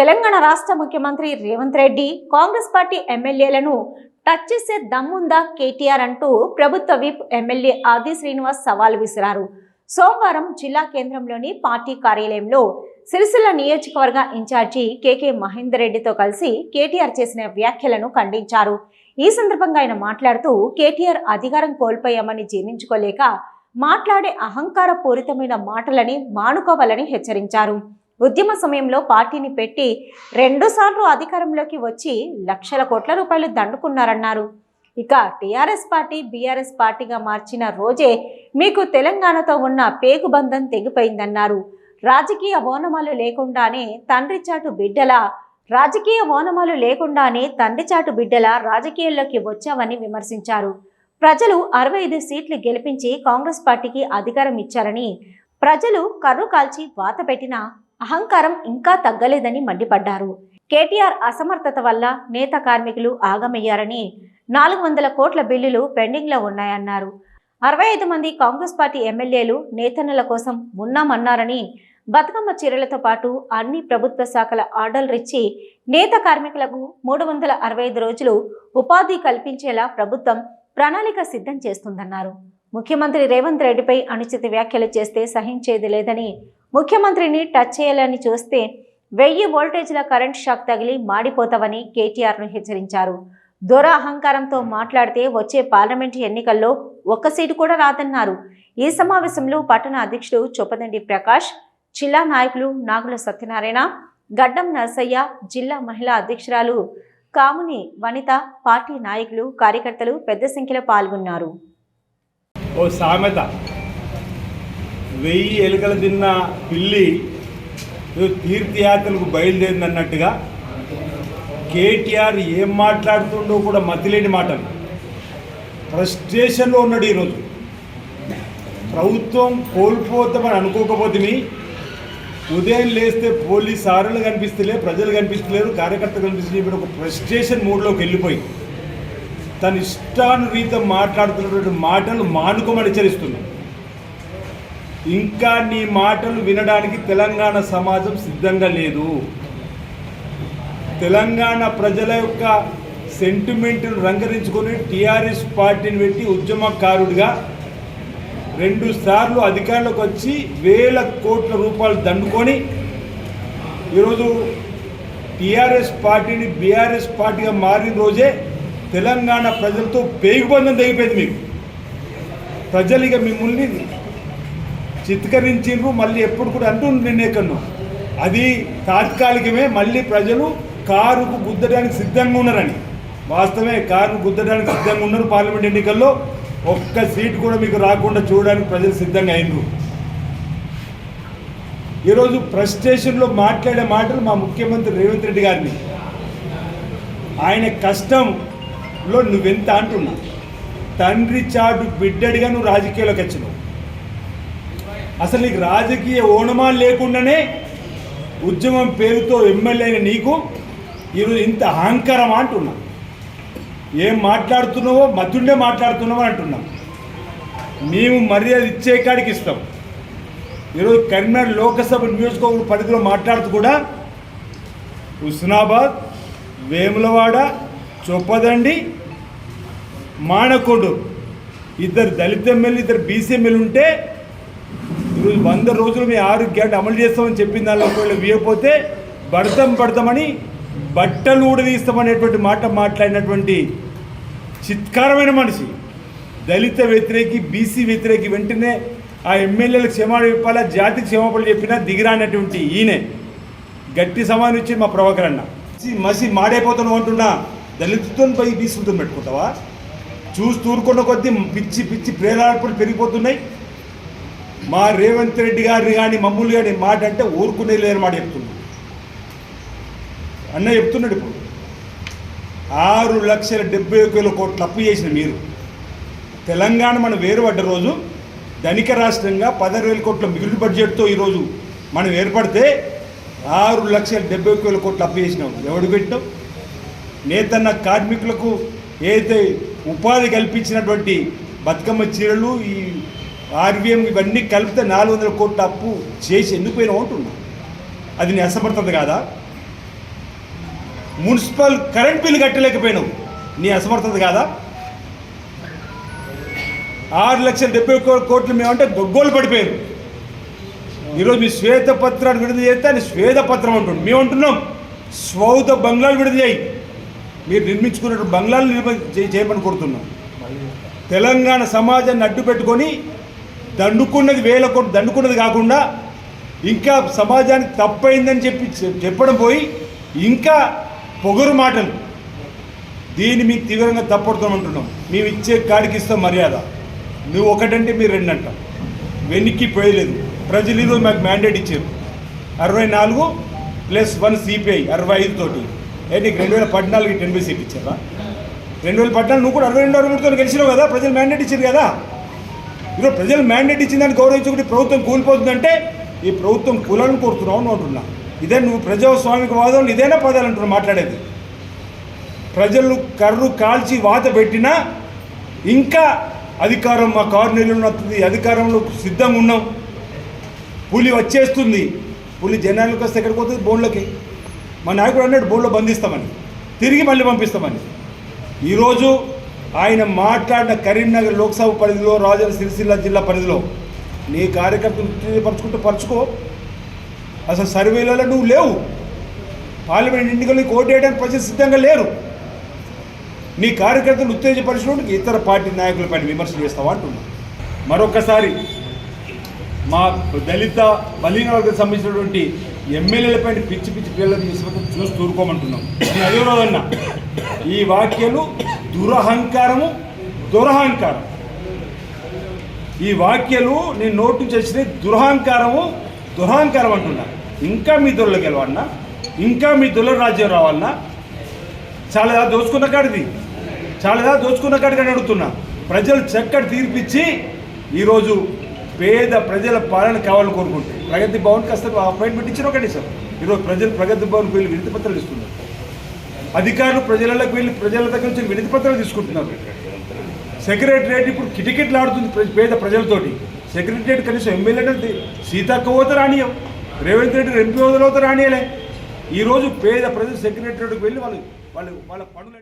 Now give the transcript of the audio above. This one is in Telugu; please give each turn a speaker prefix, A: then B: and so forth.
A: తెలంగాణ రాష్ట్ర ముఖ్యమంత్రి రేవంత్ రెడ్డి కాంగ్రెస్ పార్టీ ఎమ్మెల్యేలను టచ్ చేసే దమ్ముందా కేటీఆర్ అంటూ ప్రభుత్వ విప్ ఎమ్మెల్యే ఆది శ్రీనివాస్ సవాల్ విసిరారు. సోమవారం జిల్లా కేంద్రంలోని పార్టీ కార్యాలయంలో సిరిసిల్ల నియోజకవర్గ ఇన్ఛార్జి కేకే మహేందర్ రెడ్డితో కలిసి కేటీఆర్ చేసిన వ్యాఖ్యలను ఖండించారు. ఈ సందర్భంగా ఆయన మాట్లాడుతూ కేటీఆర్ అధికారం కోల్పోయామని జీర్ణించుకోలేక మాట్లాడే అహంకార పూరితమైన మాటలని మానుకోవాలని హెచ్చరించారు. ఉద్యమ సమయంలో పార్టీని పెట్టి రెండుసార్లు అధికారంలోకి వచ్చి లక్షల కోట్ల రూపాయలు దండుకున్నారన్నారు. ఇక టీఆర్ఎస్ పార్టీ బీఆర్ఎస్ పార్టీగా మార్చిన రోజే మీకు తెలంగాణతో ఉన్న పేగుబంధం తెగిపోయిందన్నారు. రాజకీయ ఓనమాలు లేకుండానే తండ్రి చాటు బిడ్డల రాజకీయ ఓనమాలు లేకుండానే తండ్రి చాటు బిడ్డల రాజకీయాల్లోకి వచ్చావని విమర్శించారు. ప్రజలు అరవై ఐదు సీట్లు గెలిపించి కాంగ్రెస్ పార్టీకి అధికారం ఇచ్చారని ప్రజలు కర్రు కాల్చి వాత పెట్టిన అహంకారం ఇంకా తగ్గలేదని మండిపడ్డారు. కేటీఆర్ అసమర్థత వల్ల నేత కార్మికులు ఆగమయ్యారని నాలుగు వందల కోట్ల బిల్లులు పెండింగ్లో ఉన్నాయన్నారు. అరవై ఐదు మంది కాంగ్రెస్ పార్టీ ఎమ్మెల్యేలు నేతన్నల కోసం ఉన్నామన్నారని బతుకమ్మ చీరలతో పాటు అన్ని ప్రభుత్వ శాఖల ఆర్డర్లు ఇచ్చి నేత కార్మికులకు మూడు వందల అరవై ఐదు రోజులు ఉపాధి కల్పించేలా ప్రభుత్వం ప్రణాళిక సిద్ధం చేస్తుందన్నారు. ముఖ్యమంత్రి రేవంత్ రెడ్డిపై అనుచిత వ్యాఖ్యలు చేస్తే సహించేది లేదని ముఖ్యమంత్రిని టచ్ చేయాలని చూస్తే వెయ్యి వోల్టేజ్ల కరెంట్ షాక్ తగిలి మాడిపోతావని కేటీఆర్ను హెచ్చరించారు. దొర అహంకారంతో మాట్లాడితే వచ్చే పార్లమెంట్ ఎన్నికల్లో ఒక్క సీటు కూడా రాదన్నారు. ఈ సమావేశంలో పట్టణ అధ్యక్షుడు చొప్పదండి ప్రకాష్ జిల్లా నాయకులు నాగుల సత్యనారాయణ గడ్డం నరసయ్య జిల్లా మహిళా అధ్యక్షురాలు కాముని వనిత పార్టీ నాయకులు కార్యకర్తలు పెద్ద సంఖ్యలో పాల్గొన్నారు.
B: ఓ సామెత. వెయ్యి ఎలుకలు తిన్న పిల్లి తీర్థయాత్రలకు బయలుదేరింది అన్నట్టుగా కేటీఆర్ ఏం మాట్లాడుతుండో కూడా మతిలేని మాటలు. ఫ్రస్ట్రేషన్లో ఉన్నాడు ఈరోజు. ప్రభుత్వం కోల్పోతామని అనుకోకపోతే ఉదయం లేస్తే పోలీస్ సారులు కనిపిస్తలే ప్రజలు కనిపిస్తలేరు కార్యకర్తలు కనిపిస్తలేదు ఇప్పుడు ఒక ఫ్రస్ట్రేషన్ మూడ్లోకి వెళ్ళిపోయి తన ఇష్టానురీతం మాట్లాడుతున్నటువంటి మాటలు మానుకోమని హెచ్చరిస్తున్నాం. ఇంకా నీ మాటలు వినడానికి తెలంగాణ సమాజం సిద్ధంగా లేదు. తెలంగాణ ప్రజల యొక్క సెంటిమెంట్ను రంగరించుకొని టీఆర్ఎస్ పార్టీని పెట్టి ఉద్యమకారుడిగా రెండు సార్లు అధికారంలోకి వచ్చి వేల కోట్ల రూపాయలు దండుకొని ఈరోజు టీఆర్ఎస్ పార్టీని బీఆర్ఎస్ పార్టీగా మారిన రోజే తెలంగాణ ప్రజలతో పేగుబంధం తెగిపోయింది మీకు. ప్రజలు ఇక మిమ్మల్ని చిత్కరించిండ్రు మళ్ళీ ఎప్పుడు కూడా అంటూ నిన్నేకన్ను అది తాత్కాలికమే మళ్ళీ ప్రజలు కారుకు గుద్దడానికి సిద్ధంగా ఉన్నారని. వాస్తవమే కారును గుద్దడానికి సిద్ధంగా ఉన్నారు పార్లమెంట్ ఎన్నికల్లో. ఒక్క సీటు కూడా మీకు రాకుండా చూడడానికి ప్రజలు సిద్ధంగా అయినరు ఈరోజు ఫ్రస్ట్రేషన్లో మాట్లాడే మాటలు మా ముఖ్యమంత్రి రేవంత్ రెడ్డి గారిని. ఆయన కష్టంలో నువ్వెంత అంటున్నా? తండ్రి చాటు బిడ్డడిగా నువ్వు రాజకీయాల్లోకి వచ్చినావు. అసలు నీకు రాజకీయ ఓనమాలు లేకుండానే ఉద్యమం పేరుతో ఎమ్మెల్యే అయిన నీకు ఈరోజు ఇంత అహంకారం అంటున్నా. ఏం మాట్లాడుతున్నావో మధ్యుండే మాట్లాడుతున్నావో అంటున్నాం. మేము మర్యాద ఇచ్చే కాడికి ఇస్తాం. ఈరోజు కరీంనగర్ లోకసభ నియోజకవర్గ పరిధిలో మాట్లాడుతూ కూడా హుస్నాబాద్ వేములవాడ చొప్పదండి మానకొండు ఇద్దరు దళిత ఎమ్మెల్యే ఇద్దరు బీసీ ఎమ్మెల్యే ఉంటే ఈరోజు వంద రోజులు మేము ఆరు గ్యాట్ అమలు చేస్తామని చెప్పిన దానిలో ఒకవేళ వేయకపోతే పడతాం పడతామని బట్టలు ఊడదీస్తామనేటువంటి మాట మాట్లాడినటువంటి చిత్కారమైన మనిషి దళిత వ్యతిరేకి బీసీ వ్యతిరేకి వెంటనే ఆ ఎమ్మెల్యేలకు క్షమాపణ చెప్పాలా జాతికి క్షమాపణ చెప్పినా దిగిరానటువంటి ఈయనే. గట్టి సమానం ఇచ్చి మా ప్రభాకర్ అన్న. మసి- మసి మాడైపోతున్నావు అంటున్నా దళితుతో పోయి బీసులతో పెట్టుకుంటావా? చూసి తూరుకున్న కొద్దీ పిచ్చి పిచ్చి ప్రేరార్పణలు పెరిగిపోతున్నాయి. మా రేవంత్ రెడ్డి గారిని కానీ మమ్మల్ని కానీ మాట అంటే ఊరుకునే లేని మాట చెప్తున్నాడు. అన్న చెప్తున్నాడు ఇప్పుడు. ఆరు లక్షల డెబ్బై ఒక వేల కోట్లు అప్పు చేసిన మీరు. తెలంగాణ మనం వేరుపడ్డ రోజు ధనిక రాష్ట్రంగా పదహారు వేల కోట్ల మిగులు బడ్జెట్తో ఈరోజు మనం ఏర్పడితే ఆరు లక్షల డెబ్బై ఒక వేల కోట్లు అప్పు చేసినాం ఎవడు పెట్టాం నేతన్న కార్మికులకు ఏదైతే ఉపాధి కల్పించినటువంటి బతుకమ్మ చీరలు ఈ ఆర్వీఎం ఇవన్నీ కలిపితే నాలుగు వందల కోట్ల అప్పు చేసి ఎందుకు పోయినా ఉంటున్నా అది నీ అసమర్థత కాదా? మున్సిపల్ కరెంట్ బిల్లు కట్టలేకపోయినావు. నీ అసమర్థత కాదా? ఆరు లక్షల డెబ్బై కోట్లు మేమంటే గొగ్గోలు పడిపోయారు. ఈరోజు మీ శ్వేతపత్రాన్ని విడుదల చేస్తే అని శ్వేతపత్రం అంటుంది మేము అంటున్నాం స్వౌత బంగ్లాలు విడుదల చేయి. మీరు నిర్మించుకున్నట్టు బంగ్లాలు నిర్మ చేయమని కోరుతున్నాం. తెలంగాణ సమాజాన్ని అడ్డు పెట్టుకొని దండుకున్నది వేల కోట్లు దండుకున్నది కాకుండా ఇంకా సమాజానికి తప్పైందని చెప్పి చె- చెప్పడం పోయి ఇంకా పొగరు మాటలు. దీన్ని మీకు తీవ్రంగా తప్పడుతామంటున్నాం. మేము ఇచ్చే కాడికి ఇస్తాం మర్యాద. నువ్వు ఒకటంటే మీరు రెండు అంటాం వెనక్కి పోయలేదు. ప్రజలు ఈరోజు మాకు మ్యాండేట్ ఇచ్చారు. అరవై నాలుగు ప్లస్ వన్ సిపిఐ అరవై ఐదు తోటి. ఏ నీకు రెండు వేల పద్నాలుగు టెన్ సీట్ ఇచ్చారా? రెండు వేల పద్నాలుగు నువ్వు కూడా అరవై రెండు అరవై మూడుతో గెలిచినావు కదా ప్రజలు మ్యాండేట్ ఇచ్చారు కదా? ఈరోజు ప్రజలు మ్యాండేట్ ఇచ్చిందని గౌరవించుకుంటే ప్రభుత్వం కూలిపోతుందంటే ఈ ప్రభుత్వం కూలని కోరుతున్నావు అని అంటున్నా. ఇదే నువ్వు ప్రజాస్వామిక వాదం ఇదేనా పదాలు అంటున్నావు మాట్లాడేది. ప్రజలు కర్రు కాల్చి వాత పెట్టినా ఇంకా అధికారం మా కారు నిలువనొస్తుంది అధికారంలో సిద్ధంగా ఉన్నాం. పులి వచ్చేస్తుంది. పులి జనాలకు వస్తే ఎక్కడికి పోతుంది? బోన్లోకి. మా నాయకుడు అన్నాడు బోన్లో బంధిస్తామని. తిరిగి మళ్ళీ పంపిస్తామని. ఈరోజు ఆయన మాట్లాడిన కరీంనగర్ లోక్సభ పరిధిలో రాజన్న సిరిసిల్ల జిల్లా పరిధిలో. నీ కార్యకర్తలు ఉత్తేజపరచుకుంటూ పరుచుకో. అసలు సర్వేలలో నువ్వు లేవు. పార్లమెంట్ ఎన్నికలకు ఓటు వేయడానికి ప్రజలు సిద్ధంగా లేరు. నీ కార్యకర్తలు ఉత్తేజపరిచినప్పుడు ఇతర పార్టీ నాయకులపైన విమర్శలు చేస్తావా అంటున్నా. మరొకసారి మా దళిత బలీన వర్గం సంబంధించినటువంటి ఎమ్మెల్యేలపై పిచ్చి పిచ్చి పిల్లలు తీసుకుని చూసి తూరుకోమంటున్నాం. నేను అదే రోజన్నా ఈ వాక్యాలు దురహంకారము దురహంకారం. ఈ వాక్యలు నేను నోటు నుంచి వచ్చిన దురహంకారము దురహంకారం అంటున్నా. ఇంకా మీ దొరలు గెలవన్నా ఇంకా మీ దొరల రాజ్యం రావాలన్నా చాలా దోచుకున్న కాడిది? చాలా దోచుకున్న కాడికి అని అడుగుతున్నా. ప్రజలు చక్కటి తీర్పిచ్చి ఈరోజు పేద ప్రజల పాలన కావాలని కోరుకుంటే ప్రగతి భవన్కి అసలు అపాయింట్మెంట్ ఇచ్చిన ఒకటి సార్. ఈరోజు ప్రజలు ప్రగతి భవన్కి వెళ్ళి వినతి పత్రాలు ఇస్తున్నారు. అధికారులు ప్రజలకు వెళ్ళి ప్రజల దగ్గర నుంచి వినతి పత్రాలు తీసుకుంటున్నారు. సెక్రటరియట్ ఇప్పుడు కిటికెట్లు ఆడుతుంది పేద ప్రజలతోటి. సెక్రటరేట్ కనీసం ఎమ్మెల్యే సీతక్క పోతే రానియం రేవంత్ రెడ్డి ఎంపీ హోదాలో రానియలే ఈరోజు పేద ప్రజలు సెక్రటరియట్కి వెళ్ళి వాళ్ళు వాళ్ళు వాళ్ళ పనులు